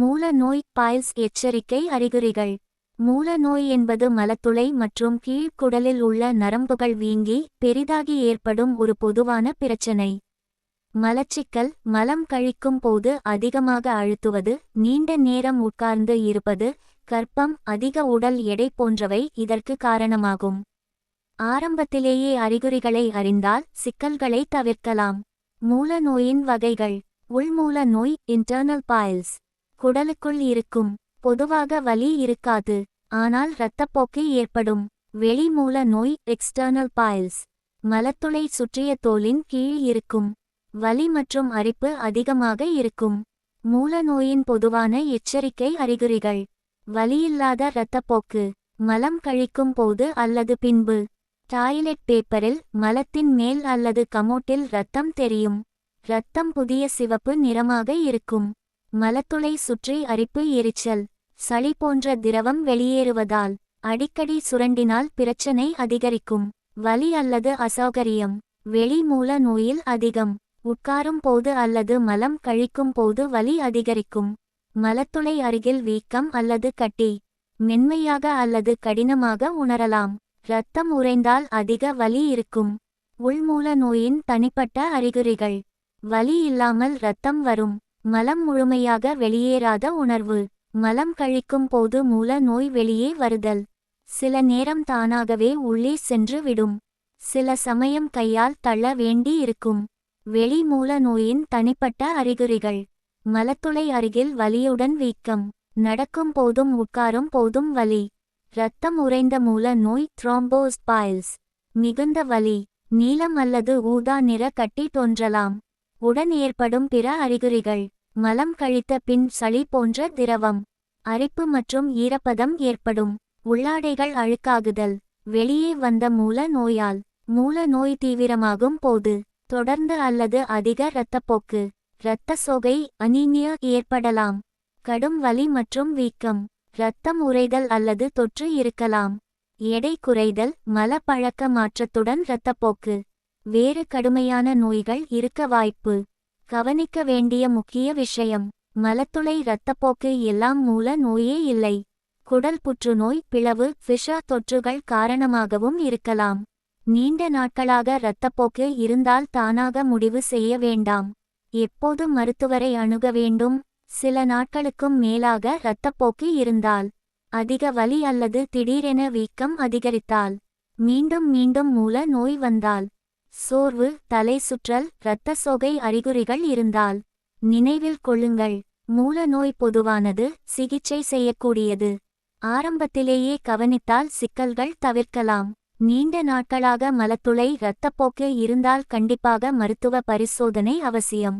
மூல நோய் பாயில்ஸ் எச்சரிக்கை அறிகுறிகள். மூல நோய் என்பது மலத்துளை மற்றும் கீழ்க்குடலில் உள்ள நரம்புகள் வீங்கி பெரிதாகி ஏற்படும் ஒரு பொதுவான பிரச்சனை. மலச்சிக்கல் மலம் கழிக்கும் போது அதிகமாக அழுத்துவது நீண்ட நேரம் உட்கார்ந்து இருப்பது கர்ப்பம் அதிக உடல் எடை போன்றவை இதற்கு காரணமாகும். ஆரம்பத்திலேயே அறிகுறிகளை அறிந்தால் சிக்கல்களை தவிர்க்கலாம். மூல நோயின் வகைகள். உள்மூல நோய் இன்டர்னல் பாயில்ஸ் குடலுக்குள் இருக்கும். பொதுவாக வலி இருக்காது. ஆனால் இரத்தப்போக்கு ஏற்படும். வெளிமூல நோய் எக்ஸ்டர்னல் பாயில்ஸ் மலத்துளை சுற்றிய தோலின் கீழ் இருக்கும். வலி மற்றும் அரிப்பு அதிகமாக இருக்கும். மூல நோயின் பொதுவான எச்சரிக்கை அறிகுறிகள். வலியில்லாத இரத்தப்போக்கு. மலம் கழிக்கும் போது அல்லது பின்பு. டாய்லெட் பேப்பரில் மலத்தின் மேல் அல்லது கமோட்டில் இரத்தம் தெரியும். இரத்தம் புதிய சிவப்பு நிறமாக இருக்கும். மலத்துளை சுற்றி அரிப்பு எரிச்சல். சளி போன்ற திரவம் வெளியேறுவதால் அடிக்கடி சுரண்டினால் பிரச்சனை அதிகரிக்கும். வலி அல்லது அசௌகரியம். வெளி மூல நோயில் அதிகம். உட்காரும் போது அல்லது மலம் கழிக்கும் போது வலி அதிகரிக்கும். மலத்துளை அருகில் வீக்கம் அல்லது கட்டி. மென்மையாக அல்லது கடினமாக உணரலாம். இரத்தம் உறைந்தால் அதிக வலி இருக்கும். உள்மூல நோயின் தனிப்பட்ட அறிகுறிகள். வலி இல்லாமல் இரத்தம் வரும். மலம் முழுமையாக வெளியேறாத உணர்வு. மலம் கழிக்கும் போது மூல நோய் வெளியே வருதல். சில நேரம் தானாகவே உள்ளே சென்று விடும். சில சமயம் கையால் தள்ள வேண்டி இருக்கும். வெளி மூல நோயின் தனிப்பட்ட அறிகுறிகள். மலத்துளை அருகில் வலியுடன் வீக்கம். நடக்கும் போதும் உட்காரும் போதும் வலி. இரத்தம் உறைந்த மூல நோய் த்ரோம்போஸ்பாயில்ஸ் மிகுந்த வலி. நீலம் அல்லது ஊதா நிற கட்டி தோன்றலாம். உடன் ஏற்படும் பிற அறிகுறிகள். மலம் கழித்த பின் சளி போன்ற திரவம். அரிப்பு மற்றும் ஈரப்பதம் ஏற்படும். உள்ளாடைகள் அழுக்காகுதல். வெளியே வந்த மூல நோயால். மூல நோய் தீவிரமாகும் போது. தொடர்ந்து அல்லது அதிக இரத்தப்போக்கு. இரத்த சோகை அனீமியா ஏற்படலாம். கடும் வலி மற்றும் வீக்கம். இரத்தம் உறைதல் அல்லது தொற்று இருக்கலாம். எடை குறைதல். மல பழக்க மாற்றத்துடன் இரத்தப்போக்கு. வேறு கடுமையான நோய்கள் இருக்க வாய்ப்பு. கவனிக்க வேண்டிய முக்கிய விஷயம் மலத்துளை இரத்தப்போக்கு எல்லாம் மூல நோயே இல்லை. குடல் புற்றுநோய் பிளவு ஃபிஷா தொற்றுகள் காரணமாகவும் இருக்கலாம். நீண்ட நாட்களாக இரத்தப்போக்கு இருந்தால் தானாக முடிவு செய்ய வேண்டாம். எப்போது மருத்துவரை அணுக வேண்டும்? சில நாட்களுக்கும் மேலாக இரத்தப்போக்கு இருந்தால் அதிக வலி அல்லது திடீரென வீக்கம் அதிகரித்தால் மீண்டும் மீண்டும் மூல நோய் வந்தால் சோர்வு தலை சுற்றல் இரத்த சோகை அறிகுறிகள் இருந்தால் நினைவில் கொள்ளுங்கள். மூல நோய் பொதுவானது சிகிச்சை செய்யக்கூடியது. ஆரம்பத்திலேயே கவனித்தால் சிக்கல்கள் தவிர்க்கலாம். நீண்ட நாட்களாக மலத்துளை இரத்தப்போக்கு இருந்தால் கண்டிப்பாக மருத்துவ பரிசோதனை அவசியம்.